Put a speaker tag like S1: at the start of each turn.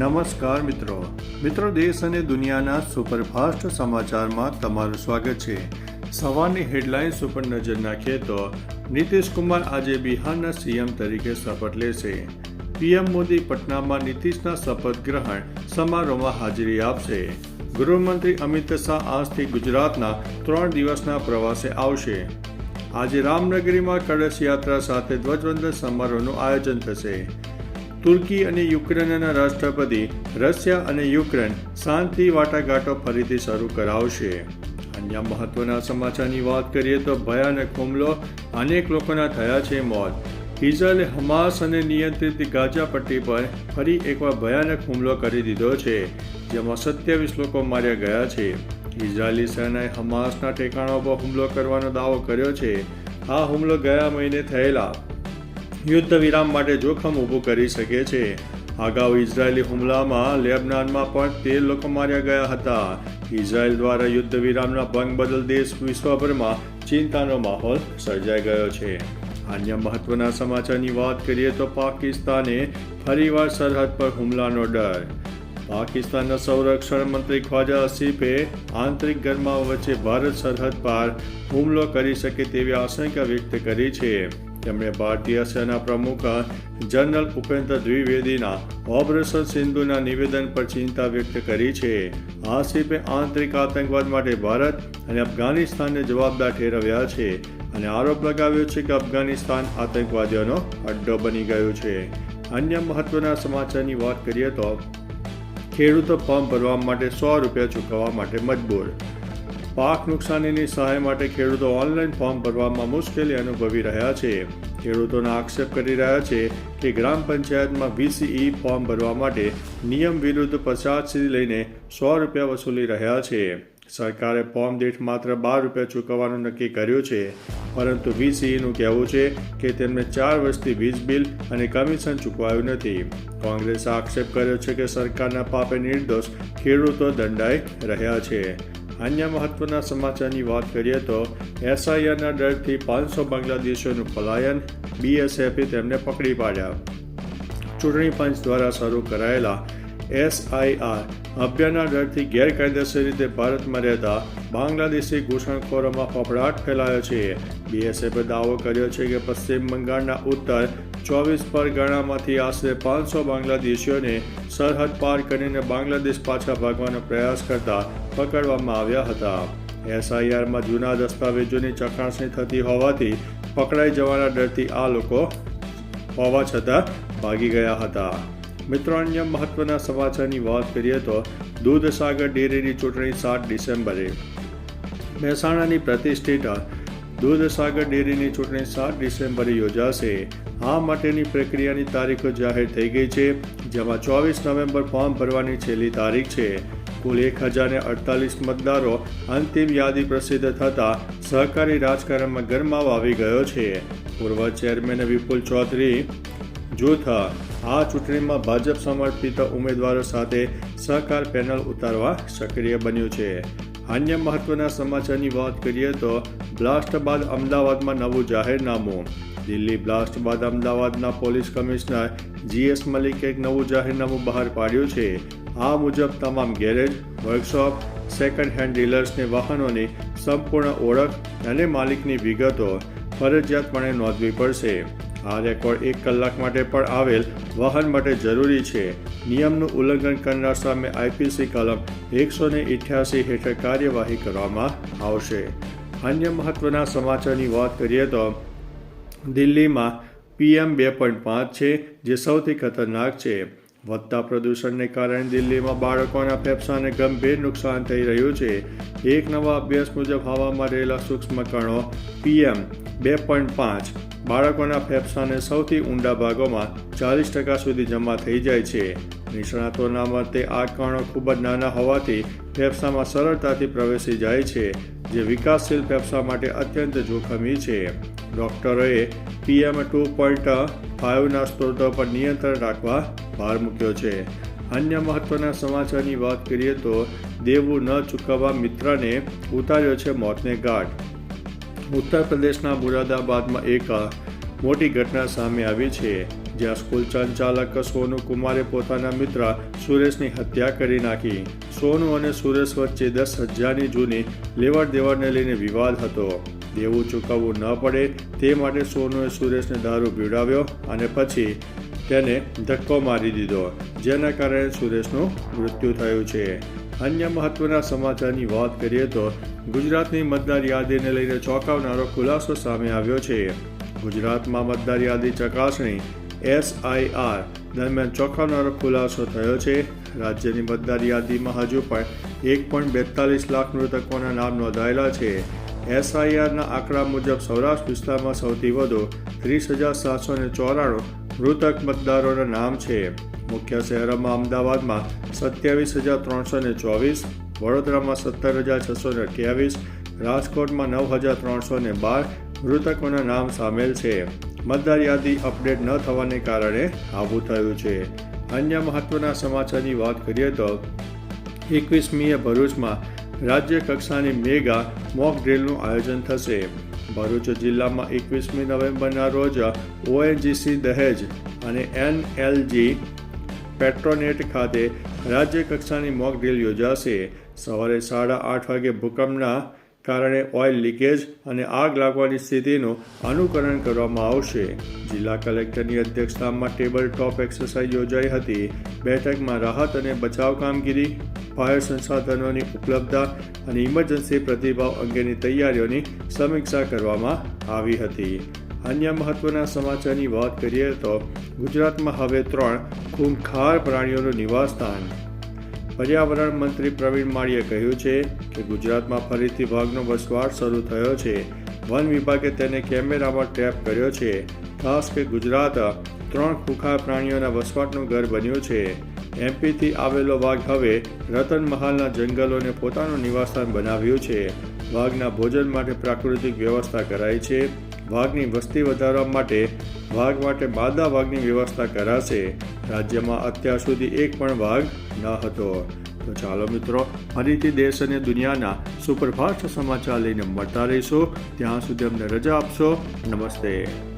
S1: નમસ્કાર મિત્રો. મિત્રો, દેશ અને દુનિયાના સુપરફાસ્ટ સમાચારમાં તમારું સ્વાગત છે. સવારની હેડલાઇન્સ ઉપર નજર નાખીએ તો નીતિશ કુમાર આજે બિહારના સીએમ તરીકે શપથ લેશે. પીએમ મોદી પટનામાં નીતિશના શપથ ગ્રહણ સમારોહમાં હાજરી આપશે. ગૃહમંત્રી અમિત શાહ આજથી ગુજરાતના ત્રણ દિવસના પ્રવાસે આવશે. આજે રામનગરીમાં કળશ યાત્રા સાથે ધ્વજવંદન સમારોહનું આયોજન થશે. તુર્કી અને યુક્રેનના રાષ્ટ્રપતિ રશિયા અને યુક્રેન શાંતિ વાટાઘાટો ફરીથી શરૂ કરાવશે. અન્ય મહત્વના સમાચારની વાત કરીએ તો ભયાનક હુમલો અનેક લોકોના થયા છે મોત. ઇઝરાયલે હમાસ અને નિયંત્રિત ગાઝા પટ્ટી પર ફરી એકવાર ભયાનક હુમલો કરી દીધો છે, જેમાં સત્યાવીસ લોકો માર્યા ગયા છે. ઇઝરાયેલી સેનાએ હમાસના ઠેકાણા પર હુમલો કરવાનો દાવો કર્યો છે. આ હુમલો ગયા મહિને થયેલા યુદ્ધ વિરામ માટે જોખમ ઊભું કરી શકે છે. અગાઉ ઇઝરાયેલી હુમલામાં લેબનાનમાં પણ તેર લોકો માર્યા ગયા હતા. ઇઝરાયેલ દ્વારા યુદ્ધ વિરામના ભંગ બદલ દેશ વિશ્વભરમાં ચિંતાનો માહોલ સર્જાઈ ગયો છે. અન્ય મહત્વના સમાચારની વાત કરીએ તો પાકિસ્તાને ફરીવાર સરહદ પર હુમલાનો ડર. પાકિસ્તાનના સંરક્ષણ મંત્રી ખ્વાજા અસીફે આંતરિક ગરમાવ વચ્ચે ભારત સરહદ પર હુમલો કરી શકે તેવી આશંકા વ્યક્ત કરી છે. તેમણે ભારતીય સેના પ્રમુખ જનરલ ઉપેન્દ્ર દ્વિવેદીના ઓપરેશન સિંધુના નિવેદન પર ચિંતા વ્યક્ત કરી છે. આસિફે આંતરિક આતંકવાદ માટે ભારત અને અફઘાનિસ્તાનને જવાબદાર ઠેરવ્યા છે અને આરોપ લગાવ્યો છે કે અફઘાનિસ્તાન આતંકવાદીઓનો અડ્ડો બની ગયો છે. અન્ય મહત્વના સમાચારની વાત કરીએ તો ખેડૂતો ફોર્મ ભરવા માટે સો રૂપિયા ચૂકવવા માટે મજબૂર પાક નુકસાનીની સહાય માટે ખેડૂતો ઓનલાઈન ફોર્મ ભરવામાં મુશ્કેલી અનુભવી રહ્યા છે. ખેડૂતોના આક્ષેપ કરી રહ્યા છે કે ગ્રામ પંચાયતમાં વીસીઈ ફોર્મ ભરવા માટે નિયમ વિરુદ્ધ પચાસથી લઈને સો રૂપિયા વસૂલી રહ્યા છે. સરકારે ફોર્મ દીઠ માત્ર બાર રૂપિયા ચૂકવવાનું નક્કી કર્યું છે. પરંતુ વીસીઈનું કહેવું છે કે તેમને ચાર વર્ષથી વીજ બિલ અને કમિશન ચૂકવાયું નથી. કોંગ્રેસે આક્ષેપ કર્યો છે કે સરકારના પાપે નિર્દોષ ખેડૂતો દંડાઈ રહ્યા છે. અન્ય મહત્વના સમાચારની વાત કરીએ તો એસઆઈઆરના ડરથી પાંચસો બાંગ્લાદેશીઓનું પલાયન બીએસએફે તેમને પકડી પાડ્યા. ચૂંટણી પંચ દ્વારા શરૂ કરાયેલા એસઆઈઆર અભ્યાના ડરથી ગેરકાયદેસર રીતે ભારતમાં રહેતા બાંગ્લાદેશી ઘૂસણખોરોમાં ફફડાટ ફેલાયો છે. બીએસએફે દાવો કર્યો છે કે પશ્ચિમ બંગાળના ઉત્તર ચોવીસ પરગણામાંથી આશરે પાંચસો બાંગ્લાદેશીઓને સરહદ પાર કરીને બાંગ્લાદેશ પાછા ભાગવાનો પ્રયાસ કરતા પકડવામાં આવ્યા હતા. એસઆઈઆરમાં જૂના દસ્તાવેજોની ચકાસણી થતી હોવાથી પકડાઈ જવાના ડરથી આ લોકો હોવા છતાં ભાગી ગયા હતા. મિત્રો, અન્ય મહત્વના સમાચારની વાત કરીએ તો દૂધસાગર ડેરીની ચૂંટણી સાત ડિસેમ્બરે. મહેસાણાની પ્રતિષ્ઠિત દૂધસાગર ડેરીની ચૂંટણી સાત ડિસેમ્બરે યોજાશે. આ માટેની પ્રક્રિયાની તારીખો જાહેર થઈ ગઈ છે, જેમાં ચોવીસ નવેમ્બર ફોર્મ ભરવાની છેલ્લી તારીખ છે. કુલ એક હજારને અડતાલીસ મતદારો અંતિમ યાદી પ્રસિદ્ધ થતાં સહકારી રાજકારણમાં ગરમાવ આવી ગયો છે. પૂર્વ ચેરમેન વિપુલ ચૌધરી જૂથ આ ચૂંટણીમાં ભાજપ સમર્પિત ઉમેદવારો સાથે સહકાર પેનલ ઉતારવા સક્રિય બન્યું છે. અન્ય મહત્વના સમાચારની વાત કરીએ તો બ્લાસ્ટ બાદ અમદાવાદમાં નવું જાહેરનામું. દિલ્હી બ્લાસ્ટ બાદ અમદાવાદના પોલીસ કમિશનર જીએસ મલિકે એક નવું જાહેરનામું બહાર પાડ્યું છે. આ મુજબ તમામ ગેરેજ, વર્કશોપ સેકન્ડ હેન્ડ ડીલર્સને વાહનોની સંપૂર્ણ ઓળખ અને માલિકની વિગતો ફરજિયાતપણે નોંધવી પડશે. આ રેકોર્ડ એક કલાક માટે પણ આવેલ. વાહન માટે જરૂરી છે. નિયમનું ઉલ્લંઘન કરનાર સામે આઈપીસી કલમ એકસો ને ઇઠ્યાસી હેઠળ કાર્યવાહી કરવામાં આવશે. અન્ય મહત્વના સમાચારની વાત કરીએ તો દિલ્હીમાં પીએમ બે પોઈન્ટ પાંચ છે, જે સૌથી ખતરનાક છે. વધતા પ્રદૂષણને કારણે દિલ્હીમાં બાળકોના ફેફસાને ગંભીર નુકસાન થઈ રહ્યું છે. એક નવા અભ્યાસ મુજબ હવામાં રહેલા સૂક્ષ્મ કણો પીએમ બે પોઈન્ટ પાંચ, બાળકોના ફેફસાને સૌથી ઊંડા ભાગોમાં ચાલીસ ટકા સુધી જમા થઈ જાય છે. નિષ્ણાતોના મતે આ કણો ખૂબ જ નાના હોવાથી ફેફસામાં સરળતાથી પ્રવેશી જાય છે, જે વિકાસશીલ ફેફસા માટે અત્યંત જોખમી છે. ડોક્ટરોએ પીએમ ટુ પોઈન્ટ ફાઇવના સ્ત્રોતો પર નિયંત્રણ રાખવા ભાર મૂક્યો છે. અન્ય મહત્વના સમાચારની વાત કરીએ તો દેવું ન ચૂકવવા મિત્રને ઉતાર્યો છે મોતને ઘાટ ઉત્તર પ્રદેશના મુરાદાબાદમાં એક મોટી ઘટના સામે આવી છે. જ્યાં સ્કૂલ સંચાલક સોનુ કુમારે પોતાના મિત્ર સુરેશની હત્યા કરી નાખી. સોનુ અને સુરેશ વચ્ચે દસ હજારની જૂની લેવડ દેવડને લઈને વિવાદ હતો. દેવું ચૂકવવું ન પડે તે માટે સોનુએ સુરેશને દારૂ પીવડાવ્યો અને પછી તેને ધક્કો મારી દીધો, જેના કારણે સુરેશનું મૃત્યુ થયું છે. અન્ય મહત્વના સમાચારની વાત કરીએ તો ગુજરાતની મતદાર યાદીને લઈને ચોંકાવનારો ખુલાસો સામે આવ્યો છે. ગુજરાતમાં મતદાર યાદી ચકાસણી, એસઆઈઆર દરમિયાન ચોંકાવનારો ખુલાસો થયો છે. રાજ્યની મતદાર યાદીમાં હજુ પણ એક પોઈન્ટ બેતાલીસ લાખ મૃતકોના નામ નોંધાયેલા છે. એસઆઈઆરના આંકડા મુજબ સૌરાષ્ટ્ર વિસ્તારમાં સૌથી વધુ ત્રીસ હજાર સાતસો ચોરાણું મૃતક મતદારોના નામ છે. મુખ્ય શહેરોમાં અમદાવાદમાં સત્યાવીસ હજાર ત્રણસો ને ચોવીસ, વડોદરામાં સત્તર હજાર છસો ને અઠ્યાવીસ, રાજકોટમાં નવ હજાર ત્રણસો ને બાર મૃતકોના નામ સામેલ છે. મતદાર યાદી અપડેટ ન થવાને કારણે આવું થયું છે. અન્ય મહત્વના સમાચારની વાત કરીએ તો એકવીસમીએ ભરૂચમાં રાજ્ય કક્ષાની મેગા મોક ડ્રીલનું આયોજન થશે. ભરૂચ જિલ્લામાં એકવીસમી નવેમ્બરના રોજ ઓએનજીસી દહેજ અને એનએલજી પેટ્રોનેટ ખાતે રાજ્ય કક્ષાની મોક ડ્રીલ યોજાશે. સવારે સાડા આઠ વાગે ભૂકંપના કારણે ઓઇલ લીકેજ અને આગ લાગવાની સ્થિતિનું અનુકરણ કરવામાં આવશે. જિલ્લા કલેક્ટરની અધ્યક્ષતામાં ટેબલ ટોપ એક્સરસાઇઝ યોજાઈ હતી. બેઠકમાં રાહત અને બચાવ કામગીરી, ફાયર સંસાધનોની ઉપલબ્ધતા અને ઇમરજન્સી પ્રતિભાવ અંગેની તૈયારીઓની સમીક્ષા કરવામાં આવી હતી. અન્ય મહત્વના સમાચારની વાત કરીએ તો ગુજરાતમાં હવે ત્રણ ખૂંખાર પ્રાણીઓનું નિવાસસ્થાન પર્યાવરણ મંત્રી પ્રવીણ માળીએ કહ્યું છે કે ગુજરાતમાં ફરીથી વાઘનો વસવાટ શરૂ થયો છે. વન વિભાગે તેને કેમેરામાં ટ્રેપ કર્યો છે, ખાસ કે ગુજરાત ત્રણ ખૂંખા પ્રાણીઓના વસવાટનું ઘર બન્યું છે. એમપીથી આવેલો વાઘ હવે રતન મહાલના જંગલોને પોતાનું નિવાસસ્થાન બનાવ્યું છે. વાઘના ભોજન માટે પ્રાકૃતિક વ્યવસ્થા કરાઈ છે. વાઘની વસ્તી વધારવા માટે વાઘ માટે માદા વાઘની વ્યવસ્થા કરાશે. રાજ્યમાં અત્યાર સુધી એક પણ વાઘ ન હતો. તો ચાલો મિત્રો, ફરીથી દેશ અને દુનિયાના સુપરફાસ્ટ સમાચાર લઈને મળતા રહીશું. ત્યાં સુધી અમને રજા આપશો. નમસ્તે.